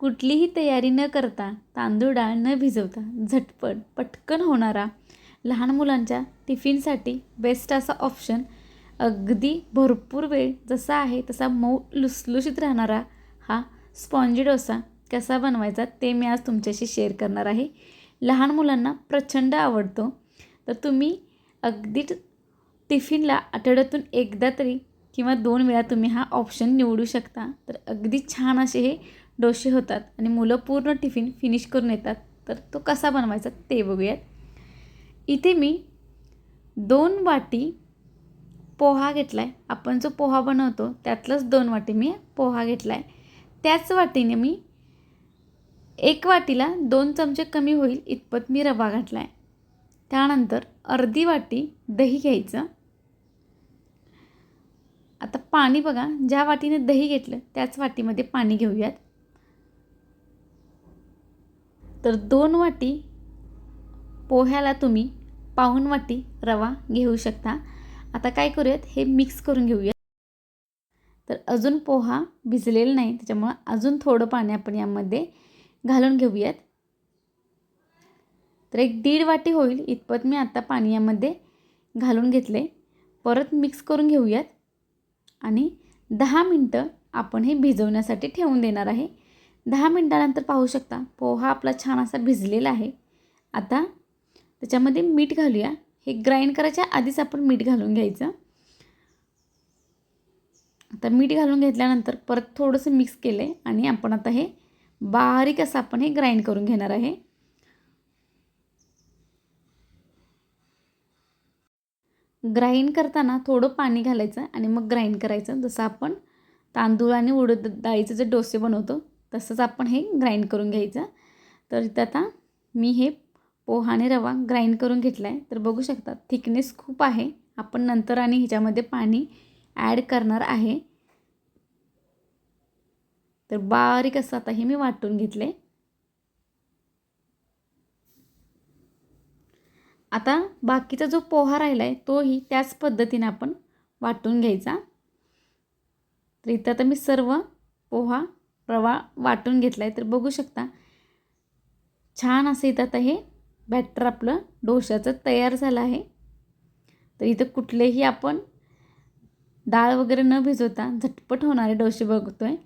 कुठलीही तयारी न करता तांदूळ डाळ न भिजवता झटपट पटकन होणारा लहान मुलांच्या टिफिनसाठी बेस्ट असा ऑप्शन अगदी भरपूर वेळ जसा आहे तसा मऊ लुसलुशीत राहणारा हा स्पॉन्जी डोसा कसा बनवायचा ते मी आज तुमच्याशी शेअर करणार आहे. लहान मुलांना प्रचंड आवडतो. तर तुम्ही अगदी टिफिनला आठवड्यातून एकदा तरी किंवा दोन वेळा तुम्ही हा ऑप्शन निवडू शकता. तर अगदी छान असे हे डोसे होतात आणि मुलं पूर्ण टिफिन फिनिश करून येतात तर तो कसा बनवायचा ते बघूयात. इथे मी दोन वाटी पोहा घेतला आहे आपण जो पोहा बनवतो त्यातलंच दोन वाटी मी पोहा घेतला आहे त्याच वाटीने मी एक वाटीला दोन चमचे कमी होईल इतपत मी रवा घातला आहे त्यानंतर अर्धी वाटी दही घ्यायचं. आता पाणी बघा ज्या वाटीने दही घेतलं त्याच वाटीमध्ये पाणी घेऊयात. तर दोन वाटी पोह्याला तुम्ही पाऊण वाटी रवा घेऊ शकता. आता काय करूयात? हे मिक्स करून घेऊयात. तर अजून पोहा भिजलेला नाही त्याच्यामुळं अजून थोडं पाणी आपण यामध्ये घालून घेऊयात. तर एक दीड वाटी होईल इतपत मी आता पाणी यामध्ये घालून घेतले परत मिक्स करून घेऊयात. आणि दहा मिनटं आपण हे भिजवण्यासाठी ठेवून देणार आहे. दहा मिनटानंतर पाहू शकता. पोहा आपला छान असा भिजलेला आहे. आता त्याच्यामध्ये मीठ घालूया. हे ग्राइंड करायच्या आधीच आपण मीठ घालून घ्यायचं. आता मीठ घालून घेतल्यानंतर परत थोडंसं मिक्स केलं आहे आणि आपण आता हे बारीक असं आपण हे ग्राइंड करून घेणार आहे. ग्राइंड करताना थोडं पाणी घालायचं आणि मग ग्राइंड करायचं. जसं आपण तांदूळ आणि उडद डाळीचे जे डोसे बनवतो तसंच आपण हे ग्राइंड करून घ्यायचं. तर इथं आता मी हे पोहा आणि रवा ग्राइंड करून घेतला आहे तर बघू शकता थिकनेस खूप आहे. आपण नंतर आणि ह्याच्यामध्ये पाणी ॲड करणार आहे. तर बारीक असं आता हे मी वाटून घेतले. आता बाकीचा जो पोहा राहिला आहे तोही त्याच पद्धतीने आपण वाटून घ्यायचा. तर इथं आता मी सर्व पोहा रवा वाटून घेतला आहे तर बघू शकता. छान असं इथं आता हे बॅटर आपलं डोशाचं तयार झालं आहे. तर इथं कुठलेही आपण डाळ वगैरे न भिजवता झटपट होणारे डोसे बघतो आहे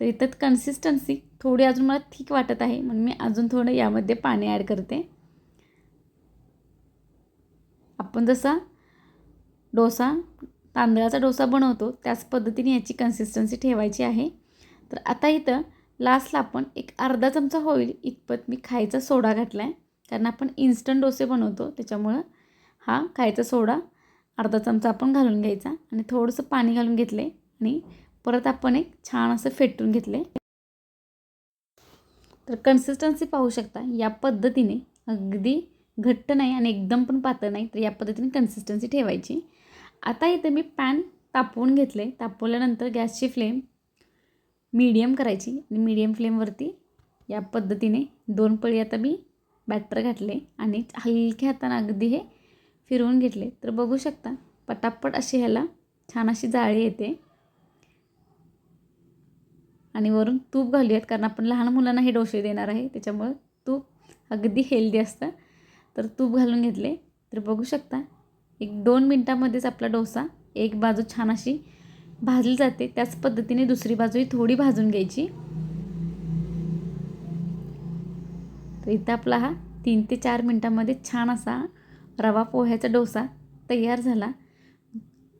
तर इथं कन्सिस्टन्सी थोडी अजून मला ठीक वाटत आहे म्हणून मी अजून थोडं यामध्ये पाणी ॲड करते. आपण जसा डोसा तांदळाचा डोसा बनवतो त्याच पद्धतीने याची कन्सिस्टन्सी ठेवायची आहे. तर आता इथं लास्टला आपण एक अर्धा चमचा होईल इतपत मी खायचा सोडा घातला आहे कारण आपण इन्स्टंट डोसे बनवतो त्याच्यामुळं हा खायचा सोडा अर्धा चमचा आपण घालून घ्यायचा आणि थोडंसं पाणी घालून घेतले आणि परत आपण एक छान असं फेटून घेतले तर कन्सिस्टन्सी पाहू शकता या पद्धतीने अगदी घट्ट नाही आणि एकदम पण पातळ नाही तर या पद्धतीने कन्सिस्टन्सी ठेवायची. आता इथे मी पॅन तापवून घेतले तापवल्यानंतर गॅसची फ्लेम मीडियम करायची आणि मीडियम फ्लेमवरती या पद्धतीने दोन पळी आता मी बॅटर घातले आणि हलक्या हाताने अगदी हे फिरवून घेतले. तर बघू शकता पटापट अशी ह्याला छान अशी जाळी येते. आणि वरून तूप घालूयात कारण आपण लहान मुलांना हे डोसे देणार आहे त्याच्यामुळं तूप अगदी हेल्दी असतं. तर तूप घालून घेतले. तर बघू शकता एक दोन मिनटामध्येच आपला डोसा एक बाजू छान अशी भाजली जाते. त्याच पद्धतीने दुसरी बाजूही थोडी भाजून घ्यायची. तर इथं आपला हा तीन ते चार मिनटामध्ये छान असा रवा पोह्याचा डोसा तयार झाला.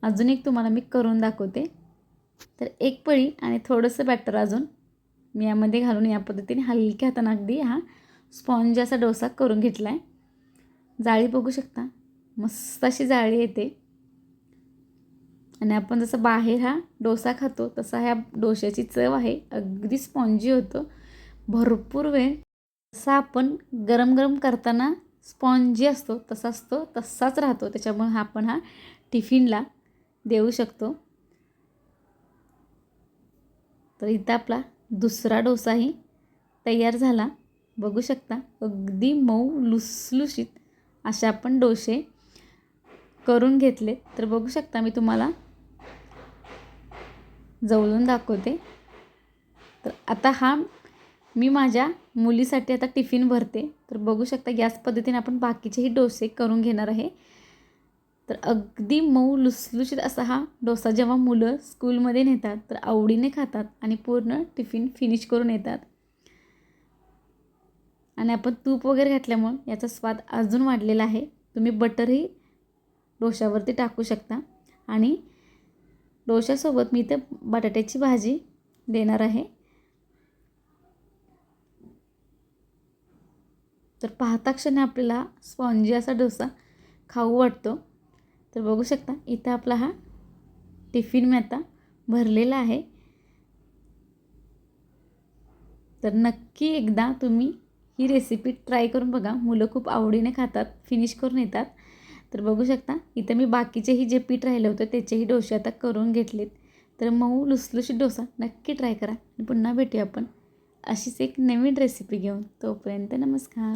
अजून एक तुम्हाला मी करून दाखवते. तर एक पळी आणि थोडंसं बॅटर अजून मी यामध्ये घालून या पद्धतीने हलक्या हातानं अगदी हा स्पॉन्ज असा डोसा करून घेतला आहे जाळी बघू शकता. मस्त अशी जाळी येते. आणि आपण जसं बाहेर हा डोसा खातो तसा ह्या डोश्याची चव आहे. अगदी स्पॉन्जी होतो. भरपूर वेळ जसा आपण गरम गरम करताना स्पॉन्जी असतो तसा असतो तसाच राहतो. त्याच्यामुळे हा आपण हा टिफिनला देऊ शकतो. तर इथं आपला दुसरा डोसाही तयार झाला. बघू शकता अगदी मऊ लुसलुशीत असे आपण डोसे करून घेतले तर बघू शकता मी तुम्हाला जवळून दाखवते. तर आता हा मी माझ्या मुलीसाठी आता टिफिन भरते. तर बघू शकता गॅस पद्धतीने आपण बाकीचेही डोसे करून घेणार आहे. तर अगदी मऊ लुसलुशीत असा हा डोसा जेव्हा मुलं स्कूलमध्ये नेतात तर आवडीने खातात आणि पूर्ण टिफिन फिनिश करून येतात. आणि आपण तूप वगैरे घातल्यामुळं याचा स्वाद अजून वाढलेला आहे. तुम्ही बटरही डोशावरती टाकू शकता. आणि डोशासोबत मी इथं बटाट्याची भाजी देणार आहे. तर पाहता क्षणी आपल्याला स्पॉन्जी असा डोसा खाऊ वाटतो. तर बघू शकता इथं आपला हा टिफिन मी आता भरलेला आहे. तर नक्की एकदा तुम्ही ही रेसिपी ट्राय करून बघा. मुलं खूप आवडीने खातात फिनिश करून येतात. तर बघू शकता इथं मी बाकीचेही जे पीठ राहिलं होतं त्याचेही डोसे आता करून घेतलेत. तर मऊ लुसलुशीत डोसा नक्की ट्राय करा. आणि पुन्हा भेटूया आपण अशीच एक नवीन रेसिपी घेऊन. तोपर्यंत नमस्कार.